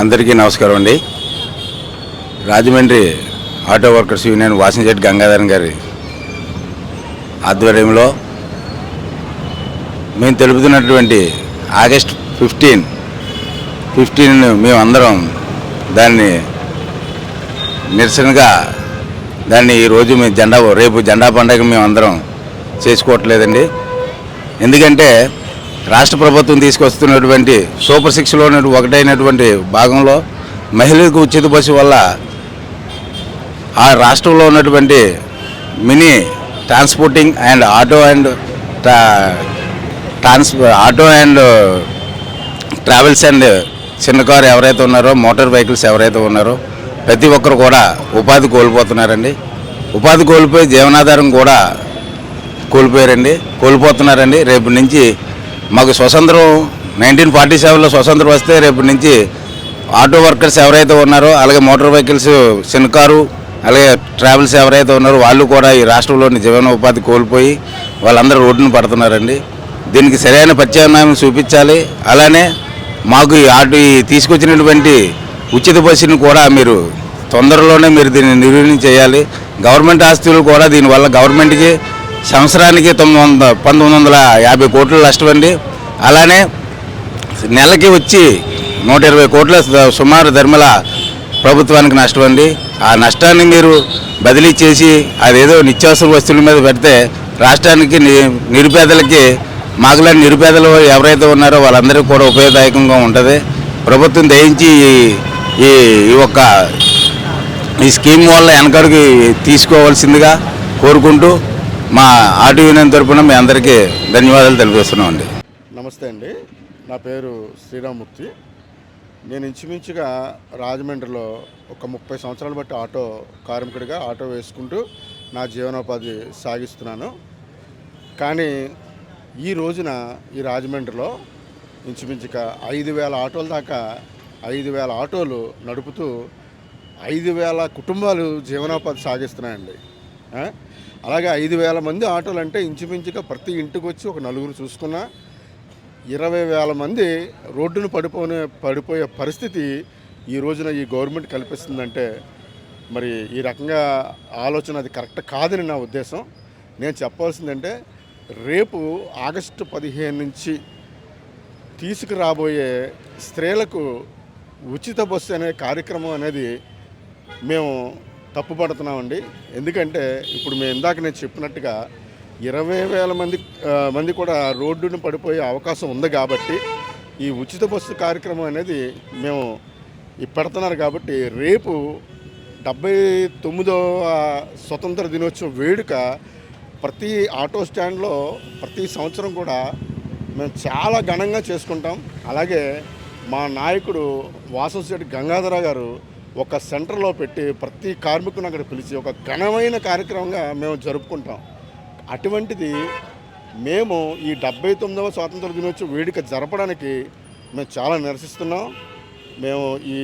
అందరికీ నమస్కారం అండి. Rajahmundry auto workers union Vasamsetti Gangadharan గారి ఆధ్వర్యంలో మేము తెలుపుతున్నటువంటి ఆగస్ట్ ఫిఫ్టీన్ ఫిఫ్టీన్ మేమందరం దాన్ని నిరసనగా దాన్ని ఈరోజు మేము జెండా రేపు జెండా పండగ మేము అందరం చేసుకోవట్లేదండి. ఎందుకంటే రాష్ట్ర ప్రభుత్వం తీసుకొస్తున్నటువంటి సూపర్ సిక్స్లో ఒకటైనటువంటి భాగంలో మహిళలకు ఉచిత బస్సు వల్ల ఆ రాష్ట్రంలో ఉన్నటువంటి mini transporting and auto and trans auto and travels and చిన్న కారు ఎవరైతే ఉన్నారో మోటార్ వెహికల్స్ ఎవరైతే ఉన్నారో ప్రతి ఒక్కరు కూడా ఉపాధి కోల్పోతున్నారండి. ఉపాధి కోల్పోయి జీవనాధారం కూడా కోల్పోయారండి. కోల్పోతున్నారండి. రేపు నుంచి మాకు స్వతంత్రం నైన్టీన్ ఫార్టీ సెవెన్లో స్వతంత్రం వస్తే రేపు నుంచి ఆటో వర్కర్స్ ఎవరైతే ఉన్నారో అలాగే మోటార్ వెహికల్స్ చిన్నకారు అలాగే ట్రావెల్స్ ఎవరైతే ఉన్నారో వాళ్ళు కూడా ఈ రాష్ట్రంలోని జీవనోపాధి కోల్పోయి వాళ్ళందరూ రోడ్డును పడుతున్నారండి. దీనికి సరైన ప్రత్యామ్నాయం చూపించాలి. అలానే మాకు ఈ ఆటో ఈ తీసుకొచ్చినటువంటి ఉచిత బస్సును కూడా మీరు తొందరలోనే మీరు దీన్ని నిర్వహణ చేయాలి. గవర్నమెంట్ ఆస్తులు కూడా దీనివల్ల గవర్నమెంట్కి సంవత్సరానికి తొమ్మిది వంద పంతొమ్మిది వందల యాభై కోట్లు నష్టం అండి అలానే నెలకి వచ్చి నూట ఇరవై కోట్ల సుమారు ధర్మల ప్రభుత్వానికి నష్టం అండి ఆ నష్టాన్ని మీరు బదిలీ చేసి అదేదో నిత్యావసర వస్తువుల మీద పెడితే రాష్ట్రానికి నిరుపేదలకి మాకులాంటి నిరుపేదలు ఎవరైతే ఉన్నారో వాళ్ళందరికీ కూడా ఉపయోగదాయకంగా ఉంటుంది. ప్రభుత్వం దయించి ఈ- ఈ ఈ ఒక్క ఈ స్కీమ్ వల్ల వెనకడుగు తీసుకోవాల్సిందిగా కోరుకుంటూ మా ఆటో యూనియన్ తరఫున మీ అందరికీ ధన్యవాదాలు తెలిపిస్తున్నాం అండి నమస్తే అండి. నా పేరు శ్రీరామ్మూర్తి నేను ఇంచుమించుగా రాజమండ్రిలో ఒక ముప్పై సంవత్సరాలు బట్టి ఆటో కార్మికుడిగా ఆటో వేసుకుంటూ నా జీవనోపాధి సాగిస్తున్నాను. కానీ ఈ రోజున ఈ రాజమండ్రిలో ఇంచుమించుగా ఐదు వేల ఆటోల దాకా ఐదు వేల ఆటోలు నడుపుతూ ఐదు వేల కుటుంబాలు జీవనోపాధి సాగిస్తున్నాయండి. అలాగే ఐదు వేల మంది ఆటోలు అంటే ఇంచుమించుగా ప్రతి ఇంటికి వచ్చి ఒక నలుగురు చూసుకున్నా ఇరవై వేల మంది రోడ్డును పడిపోనే పడిపోయే పరిస్థితి ఈ రోజున ఈ గవర్నమెంట్ కల్పిస్తుందంటే మరి ఈ రకంగా ఆలోచన అది కరెక్ట్ కాదని నా ఉద్దేశం. నేను చెప్పాల్సిందంటే రేపు ఆగస్టు పదిహేను నుంచి తీసుకురాబోయే స్త్రీలకు ఉచిత బస్సు అనే కార్యక్రమం అనేది మేము తప్పుపడుతున్నామండి. ఎందుకంటే ఇప్పుడు మేము ఇందాక నేను చెప్పినట్టుగా ఇరవై వేల మంది మంది కూడా రోడ్డును పడిపోయే అవకాశం ఉంది కాబట్టి ఈ ఉచిత బస్సు కార్యక్రమం అనేది మేము పెడుతున్నారు కాబట్టి రేపు డెబ్బై తొమ్మిదవ స్వతంత్ర దినోత్సవం వేడుక ప్రతి ఆటో స్టాండ్లో ప్రతి సంవత్సరం కూడా మేము చాలా ఘనంగా చేసుకుంటాం. అలాగే మా నాయకుడు వాసంశెట్టి గంగాధర గారు ఒక సెంటర్లో పెట్టి ప్రతి కార్మికుని అక్కడ పిలిచి ఒక ఘనమైన కార్యక్రమంగా మేము జరుపుకుంటాం. అటువంటిది మేము ఈ డెబ్బై తొమ్మిదవ స్వాతంత్ర దినోత్సవ వేడుక జరపడానికి మేము చాలా నిరసిస్తున్నాం. మేము ఈ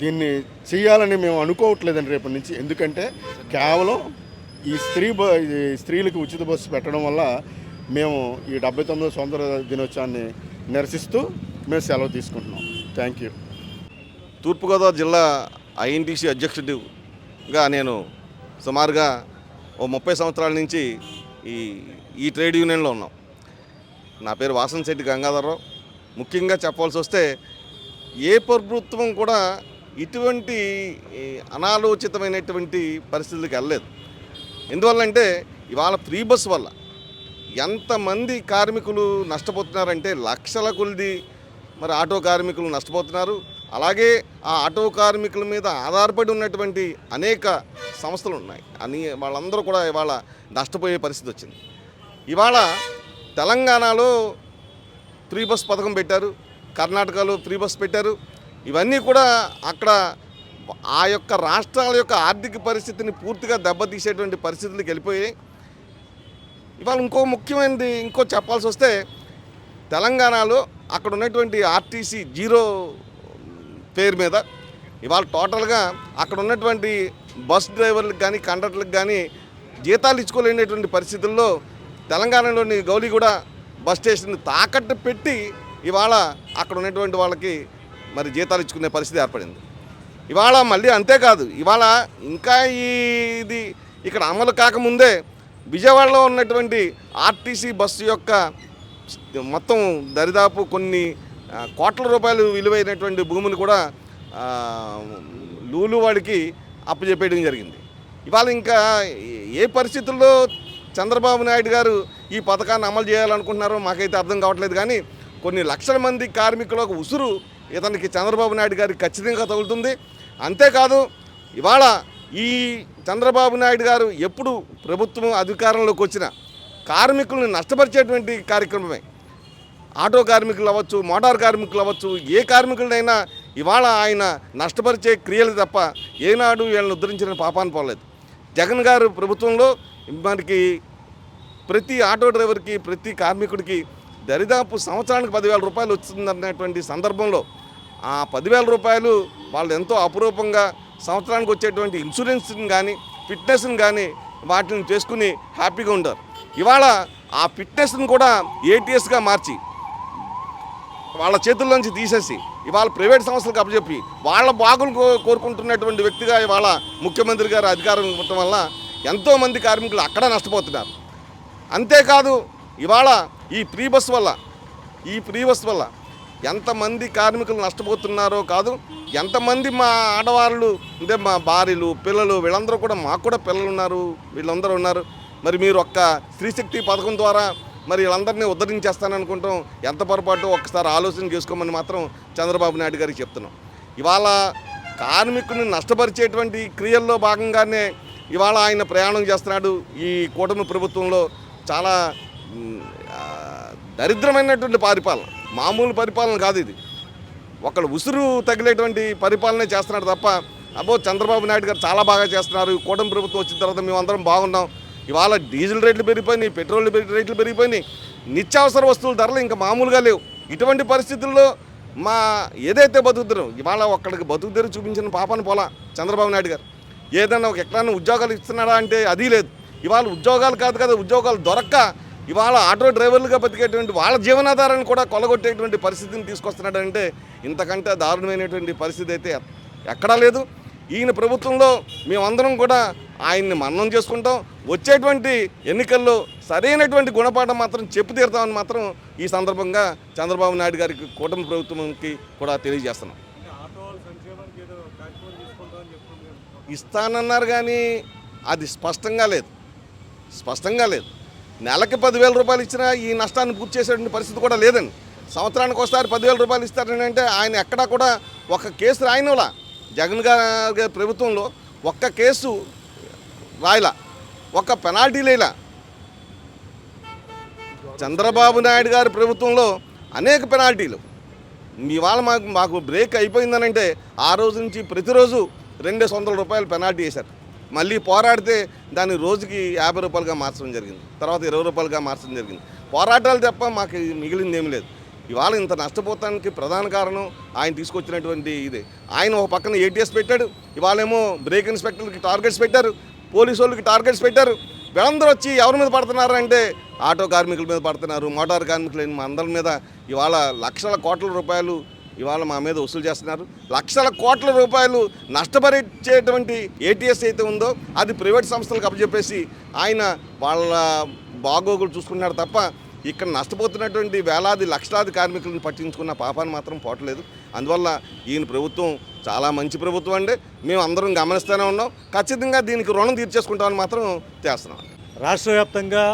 దీన్ని చేయాలని మేము అనుకోవట్లేదండి రేపటి నుంచి. ఎందుకంటే కేవలం ఈ స్త్రీ బ ఈ స్త్రీలకు ఉచిత బస్సు పెట్టడం వల్ల మేము ఈ డెబ్బై తొమ్మిదవ స్వాతంత్ర దినోత్సవాన్ని నిరసిస్తూ మేము సెలవు తీసుకుంటున్నాం. Thank you. తూర్పుగోదావరి జిల్లా ఐఎన్టీసీ అధ్యక్షుడిగా నేను సుమారుగా ఓ ముప్పై సంవత్సరాల నుంచి ఈ ఈ ట్రేడ్ యూనియన్లో ఉన్నాం. నా పేరు వాసన్ శెట్టి గంగాధరరావు. ముఖ్యంగా చెప్పాల్సి వస్తే ఏ ప్రభుత్వం కూడా ఇటువంటి అనాలోచితమైనటువంటి పరిస్థితులకు వెళ్ళలేదు. ఎందువల్లంటే ఇవాళ ఫ్రీ బస్ వల్ల ఎంతమంది కార్మికులు నష్టపోతున్నారంటే లక్షల కొలిది మరి ఆటో కార్మికులు నష్టపోతున్నారు. అలాగే ఆ ఆటో కార్మికుల మీద ఆధారపడి ఉన్నటువంటి అనేక సంస్థలు ఉన్నాయి. అని వాళ్ళందరూ కూడా ఇవాళ నష్టపోయే పరిస్థితి వచ్చింది. ఇవాళ తెలంగాణలో ఫ్రీ బస్ పథకం పెట్టారు. కర్ణాటకలో ఫ్రీ బస్ పెట్టారు. ఇవన్నీ కూడా అక్కడ ఆ యొక్క రాష్ట్రాల యొక్క ఆర్థిక పరిస్థితిని పూర్తిగా దెబ్బతీసేటువంటి పరిస్థితులకు వెళ్ళిపోయాయి. ఇవాళ ఇంకో ముఖ్యమైనది ఇంకో చెప్పాల్సి వస్తే తెలంగాణలో అక్కడ ఉన్నటువంటి ఆర్టీసీ జీరో పేరు మీద ఇవాళ టోటల్గా అక్కడ ఉన్నటువంటి బస్ డ్రైవర్లకు కానీ కండక్టర్లకు కానీ జీతాలు ఇచ్చుకోలేనటువంటి పరిస్థితుల్లో తెలంగాణలోని గౌలిగూడ బస్ స్టేషన్ తాకట్టు పెట్టి ఇవాళ అక్కడ ఉన్నటువంటి వాళ్ళకి మరి జీతాలు ఇచ్చుకునే పరిస్థితి ఏర్పడింది. ఇవాళ మళ్ళీ అంతేకాదు ఇవాళ ఇంకా ఈ ఇది ఇక్కడ అమలు కాకముందే విజయవాడలో ఉన్నటువంటి ఆర్టీసీ బస్సు యొక్క మొత్తం దరిదాపు కొన్ని కోట్ల రూపాయలు విలువైనటువంటి భూమిని కూడా లూలువాడికి లూలు వాడికి అప్పచెప్పేయడం జరిగింది. ఇవాళ ఇంకా ఏ పరిస్థితుల్లో చంద్రబాబు నాయుడు గారు ఈ పథకాన్ని అమలు చేయాలనుకుంటున్నారో మాకైతే అర్థం కావట్లేదు. కానీ కొన్ని లక్షల మంది కార్మికులకు ఉసురు ఇతనికి చంద్రబాబు నాయుడు గారికి ఖచ్చితంగా తగులుతుంది. అంతేకాదు ఇవాళ ఈ చంద్రబాబు నాయుడు గారు ఎప్పుడు ప్రభుత్వం అధికారంలోకి వచ్చినా కార్మికులను నష్టపరిచేటువంటి కార్యక్రమమే. ఆటో కార్మికులు అవ్వచ్చు మోటార్ కార్మికులు అవ్వచ్చు ఏ కార్మికులైనా ఇవాళ ఆయన నష్టపరిచే క్రియలు తప్ప ఏనాడు వీళ్ళని ఉద్ధరించిన పాపాన్ని పోలేదు. జగన్ గారు ప్రభుత్వంలో మనకి ప్రతి ఆటో డ్రైవర్కి ప్రతి కార్మికుడికి దరిదాపు సంవత్సరానికి పదివేల రూపాయలు వస్తుందన్నటువంటి సందర్భంలో ఆ పదివేల రూపాయలు వాళ్ళు ఎంతో అపురూపంగా సంవత్సరానికి వచ్చేటువంటి ఇన్సూరెన్స్ని కానీ ఫిట్నెస్ని కానీ వాటిని చేసుకుని హ్యాపీగా ఉంటారు ఇవాళ ఆ ఫిట్నెస్ని కూడా ఏటీఎస్గా మార్చి వాళ్ళ చేతుల్లోంచి తీసేసి ఇవాళ ప్రైవేట్ సంస్థలకు అప్పచెప్పి వాళ్ళ బాగులు కో- కోరుకుంటున్నటువంటి వ్యక్తిగా ఇవాళ ముఖ్యమంత్రి గారు అధికారం ఇవ్వటం వల్ల ఎంతోమంది కార్మికులు అక్కడ నష్టపోతున్నారు. అంతేకాదు ఇవాళ ఈ ప్రీ బస్ వల్ల ఈ ప్రీ బస్ వల్ల ఎంతమంది కార్మికులు నష్టపోతున్నారో కాదు ఎంతమంది మా ఆడవాళ్ళు అంటే మా భార్యలు పిల్లలు వీళ్ళందరూ కూడా మాకు కూడా పిల్లలు ఉన్నారు వీళ్ళందరూ ఉన్నారు. మరి మీరు ఒక్క స్త్రీశక్తి పథకం ద్వారా మరి వీళ్ళందరినీ ఉద్ధరించేస్తాననుకుంటాం. ఎంత పొరపాటు ఒక్కసారి ఆలోచన చేసుకోమని మాత్రం చంద్రబాబు నాయుడు గారికి చెప్తున్నాం. ఇవాళ కార్మికుని నష్టపరిచేటువంటి క్రియల్లో భాగంగానే ఇవాళ ఆయన ప్రయాణం చేస్తున్నాడు. ఈ కూటమి ప్రభుత్వంలో చాలా దరిద్రమైనటువంటి పరిపాలన మామూలు పరిపాలన కాదు ఇది. ఒకళ్ళు ఉసురు తగిలేటువంటి పరిపాలనే చేస్తున్నాడు తప్ప అబ్బో చంద్రబాబు నాయుడు గారు చాలా బాగా చేస్తున్నారు. కూటమి ప్రభుత్వం వచ్చిన తర్వాత మేమందరం బాగున్నాం. ఇవాళ డీజిల్ రేట్లు పెరిగిపోయినాయి పెట్రోల్ రేట్లు పెరిగిపోయినాయి. నిత్యావసర వస్తువుల ధరలు ఇంకా మామూలుగా లేవు. ఇటువంటి పరిస్థితుల్లో మా ఏదైతే బతుకుతారో ఇవాళ ఒక్కడికి బతుకుతారు చూపించిన పాపను పోలా చంద్రబాబు నాయుడు గారు. ఏదైనా ఒక ఎక్కడైనా ఉద్యోగాలు ఇస్తున్నాడా అంటే అది లేదు. ఇవాళ ఉద్యోగాలు కాదు కదా ఉద్యోగాలు దొరక్క ఇవాళ ఆటో డ్రైవర్లుగా బతికేటువంటి వాళ్ళ జీవనాధారాన్ని కూడా కొలగొట్టేటువంటి పరిస్థితిని తీసుకొస్తున్నాడంటే ఇంతకంటే దారుణమైనటువంటి పరిస్థితి అయితే ఎక్కడా లేదు. ఈయన ప్రభుత్వంలో మేమందరం కూడా ఆయన్ని మన్నం చేసుకుంటాం. వచ్చేటువంటి ఎన్నికల్లో సరైనటువంటి గుణపాఠం మాత్రం చెప్పు తీరుతామని మాత్రం ఈ సందర్భంగా చంద్రబాబు నాయుడు గారికి కూటమి ప్రభుత్వంకి కూడా తెలియజేస్తున్నాం. ఇస్తానన్నారు కానీ అది స్పష్టంగా లేదు. స్పష్టంగా లేదు. నెలకి పదివేల రూపాయలు ఇచ్చినా ఈ నష్టాన్ని పూర్తి చేసేటువంటి పరిస్థితి కూడా లేదండి. సంవత్సరానికి ఒకసారి పదివేల రూపాయలు ఇస్తారని అంటే ఆయన ఎక్కడా కూడా ఒక కేసు రాయనులా జగన్ గారి ప్రభుత్వంలో ఒక్క కేసు రాయలా. ఒక్క పెనాల్టీ లేలా. చంద్రబాబు నాయుడు గారి ప్రభుత్వంలో అనేక పెనాల్టీలు. ఇవాళ మాకు మాకు బ్రేక్ అయిపోయిందనంటే ఆ రోజు నుంచి ప్రతిరోజు రెండు వందల రూపాయలు పెనాల్టీ వేశారు. మళ్ళీ పోరాడితే దాన్ని రోజుకి యాభై రూపాయలుగా మార్చడం జరిగింది. తర్వాత ఇరవై రూపాయలుగా మార్చడం జరిగింది. పోరాటాలు తప్ప మాకు మిగిలింది ఏమి లేదు. ఇవాళ ఇంత నష్టపోతానికి ప్రధాన కారణం ఆయన తీసుకొచ్చినటువంటి ఇది. ఆయన ఒక పక్కన ఏటీఎస్ పెట్టాడు. ఇవాళేమో బ్రేక్ ఇన్స్పెక్టర్కి టార్గెట్స్ పెట్టారు. పోలీసు వాళ్ళకి టార్గెట్స్ పెట్టారు. వీళ్ళందరూ వచ్చి ఎవరి మీద పడుతున్నారు అంటే ఆటో కార్మికుల మీద పడుతున్నారు మోటార్ కార్మికులు మా అందరి మీద. ఇవాళ లక్షల కోట్ల రూపాయలు ఇవాళ మా మీద వసూలు చేస్తున్నారు. లక్షల కోట్ల రూపాయలు నష్టపరిచేటువంటి ఏటీఎస్ అయితే ఉందో అది ప్రైవేట్ సంస్థలకు అప్పచెప్పేసి ఆయన వాళ్ళ బాగోగులు చూసుకున్నాడు తప్ప ఇక్కడ నష్టపోతున్నటువంటి వేలాది లక్షలాది కార్మికులను పట్టించుకున్న పాపాన్ని మాత్రం పోవట్లేదు అందువల్ల ఈయన ప్రభుత్వం చాలా మంచి ప్రభుత్వం అండి. మేము అందరం గమనిస్తూనే ఉన్నాం. ఖచ్చితంగా దీనికి రుణం తీర్చేసుకుంటామని మాత్రం చేస్తున్నాం. రాష్ట్ర వ్యాప్తంగా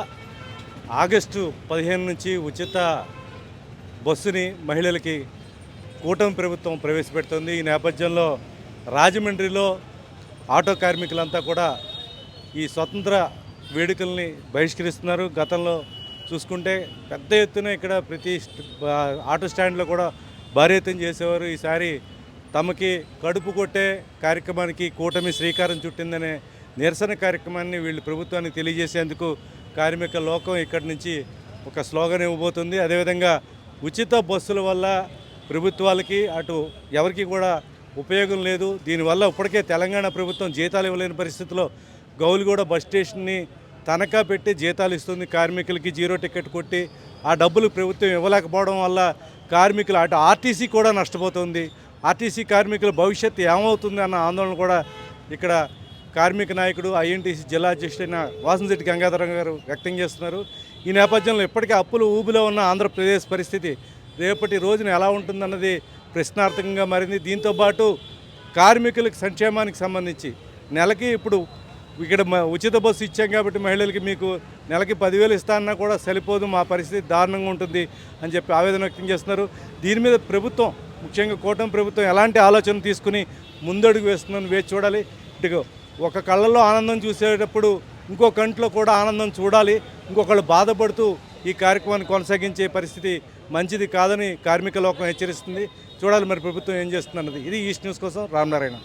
ఆగస్టు పదిహేను నుంచి ఉచిత బస్సుని మహిళలకి కూటమి ప్రభుత్వం ప్రవేశపెడుతుంది. ఈ నేపథ్యంలో రాజమండ్రిలో ఆటో కార్మికులంతా కూడా ఈ స్వతంత్ర వేడుకల్ని బహిష్కరిస్తున్నారు. గతంలో చూసుకుంటే పెద్ద ఎత్తున ఇక్కడ ప్రతి ఆటో స్టాండ్లో కూడా భారీ ఎత్తున చేసేవారు. ఈసారి తమకి కడుపు కొట్టే కార్యక్రమానికి కూటమి శ్రీకారం చుట్టిందనే నిరసన కార్యక్రమాన్ని వీళ్ళు ప్రభుత్వానికి తెలియజేసేందుకు కార్మిక లోకం ఇక్కడి నుంచి ఒక స్లోగన్ ఇవ్వబోతుంది. అదేవిధంగా ఉచిత బస్సుల వల్ల ప్రభుత్వాలకి అటు ఎవరికి కూడా ఉపయోగం లేదు. దీనివల్ల ఇప్పటికే తెలంగాణ ప్రభుత్వం జీతాలు ఇవ్వలేని పరిస్థితిలో గౌలిగూడ బస్ స్టేషన్ని తనఖా పెట్టి జీతాలు ఇస్తుంది. కార్మికులకి జీరో టికెట్ కొట్టి ఆ డబ్బులు ప్రభుత్వం ఇవ్వలేకపోవడం వల్ల కార్మికులు అటు ఆర్టీసీ కూడా నష్టపోతుంది. ఆర్టీసీ కార్మికుల భవిష్యత్తు ఏమవుతుంది అన్న ఆందోళన కూడా ఇక్కడ కార్మిక నాయకుడు ఐఎన్టీసీ జిల్లా అధ్యక్షుడైన వాసంశెట్టి గంగాధరం గారు వ్యక్తం చేస్తున్నారు. ఈ నేపథ్యంలో ఇప్పటికే అప్పులు ఊబిలో ఉన్న ఆంధ్రప్రదేశ్ పరిస్థితి రేపటి రోజున ఎలా ఉంటుందన్నది ప్రశ్నార్థకంగా మారింది. దీంతోపాటు కార్మికులకు సంక్షేమానికి సంబంధించి నెలకి ఇప్పుడు ఇక్కడ ఉచిత బస్సు ఇచ్చాం కాబట్టి మహిళలకి మీకు నెలకి పదివేలు ఇస్తానన్నా కూడా సరిపోదు మా పరిస్థితి దారుణంగా ఉంటుంది అని చెప్పి ఆవేదన వ్యక్తం చేస్తున్నారు. దీని మీద ప్రభుత్వం ముఖ్యంగా కూటమి ప్రభుత్వం ఎలాంటి ఆలోచన తీసుకుని ముందడుగు వేస్తుందని వేచి చూడాలి. ఇటు ఒక కళ్ళల్లో ఆనందం చూసేటప్పుడు ఇంకో కంట్లో కూడా ఆనందం చూడాలి. ఇంకొకళ్ళు బాధపడుతూ ఈ కార్యక్రమాన్ని కొనసాగించే పరిస్థితి మంచిది కాదని కార్మిక లోకం హెచ్చరిస్తుంది. చూడాలి మరి ప్రభుత్వం ఏం చేస్తుంది అన్నది ఇది ఈస్ట్ న్యూస్ కోసం రామనారాయణ.